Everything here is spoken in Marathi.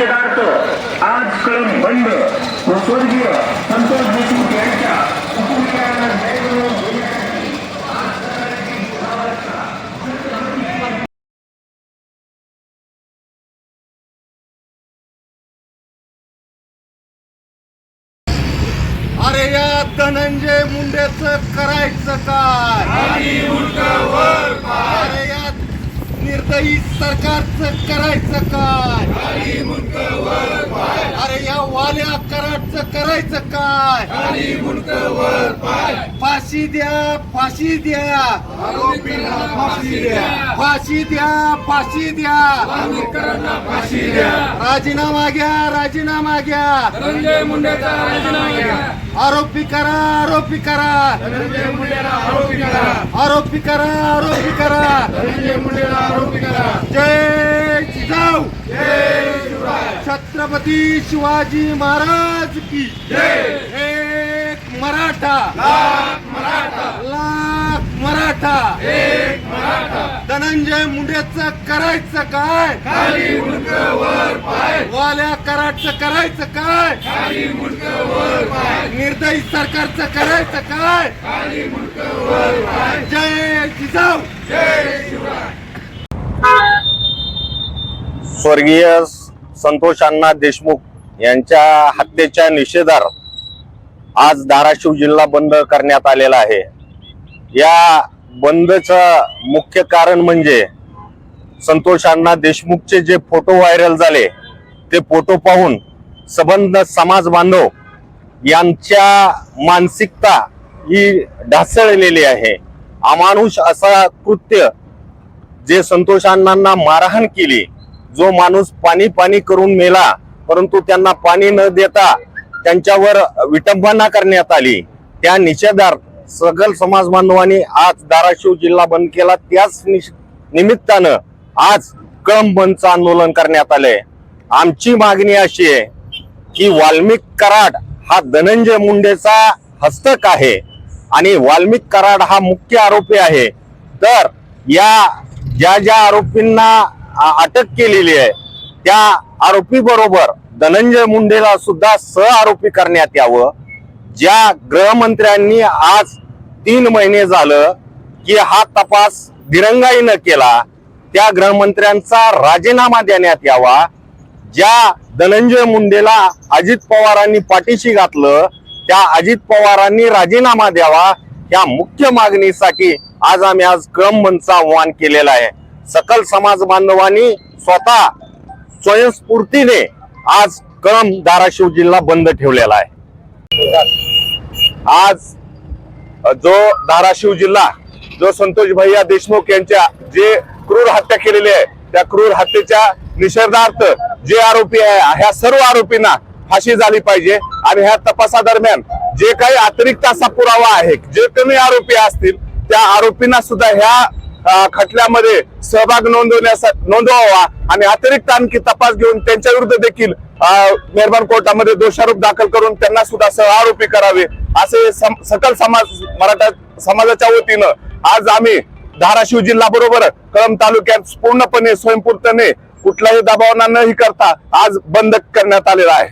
निषेधार्थ आज कळम बंद. स्वर्गीय संतोष देशमुख यांच्या अरे या धनंजय मुंडेच करायचं काय? सरकारचं करायचं काय? अरे या वाल्या कराडचं करायचं काय? फाशी द्या फाशी द्या. फाशी द्या फाशी द्या. राजीनामा घ्या राजीनामा घ्या. धनंजय मुंडेचा राजीनामा घ्या. आरोपी करा आरोपी करा. आरोपी करा आरोपी करा. आरोपी करा आरोपी करा जय जिजाऊ. छत्रपती शिवाजी महाराज की एक मराठा. लाख मराठा. धनंजय मुंडेच करायचं काय? वाल्या कराडचं करायचं काय? निर्दयी सरकारचं करायचं काय? जय जिजाऊ. स्वर्गीय संतोष अण्णा देशमुख यांच्या हत्येच्या निषेधार्थ आज धाराशिव जिल्हा बंद करण्यात आलेला आहे. या बंदचं मुख्य कारण म्हणजे संतोष अण्णा देशमुखचे जे फोटो व्हायरल झाले ते फोटो पाहून सबंध समाज बांधव यांच्या मानसिकता ही ढासळलेली आहे. अमानुष असा कृत्य जे संतोष अण्णांना मारहाण केली जो माणूस पाणी पाणी करून मेला परंतु त्यांना पाणी न देता त्यांच्यावर विटंबना करण्यात आली. त्या निषेधार्थ सगल समाज बांधवांनी आज धाराशिव जिल्हा बंद केला. त्याच निश- निमित्तानं आज कळंब बंदचं आंदोलन करण्यात आलंय. आमची मागणी अशी आहे की वाल्मिक कराड हा धनंजय मुंडेचा हस्तक आहे आणि वाल्मिक कराड हा मुख्य आरोपी आहे. तर या ज्या ज्या आरोपींना अटक केलेली आहे त्या आरोपी बरोबर धनंजय मुंडेला सुद्धा सह आरोपी करण्यात यावं. ज्या गृहमंत्र्यांनी आज तीन महिने झालं की हा तपास दिरंगाईनं केला त्या गृहमंत्र्यांचा राजीनामा देण्यात यावा. ज्या धनंजय मुंडेला अजित पवारांनी पाठीशी घातलं त्या अजित पवारांनी राजीनामा द्यावा या मुख्य मागणीसाठी आज आम्ही आज क्रमबंदचं आव्हान केलेला आहे. सकल समाज बांधवांनी स्वतः स्वयंस्फूर्तीने आज क्रम धाराशिव जिल्हा बंद ठेवलेला आहे. आज जो धाराशिव जिल्हा जो संतोष भैया देशमुख यांच्या जे क्रूर हत्या केलेली आहे त्या क्रूर हत्येच्या निषेधार्थ जे आरोपी आहे ह्या सर्व आरोपींना फाशी झाली पाहिजे आणि ह्या तपासादरम्यान जे काही अतिरिक्त असा पुरावा आहे जे कमी आरोपी असतील त्या आरोपींना सुद्धा ह्या खटल्यामध्ये सहभाग नोंदवण्याचा नोंदवावा आणि अतिरिक्त आणखी तपास घेऊन त्यांच्या विरुद्ध देखील अं, मेहरबान कोर्टामध्ये दोषारोप दाखल करून त्यांना सुद्धा सह आरोपी करावे असे सम- सकल समाज मराठा समाजाच्या वतीनं आज आम्ही धाराशिव जिल्हा बरोबर कळम तालुक्यात पूर्णपणे स्वयंपूर्तने कुठलाही दबावना न ही करता आज बंद करण्यात आलेला आहे.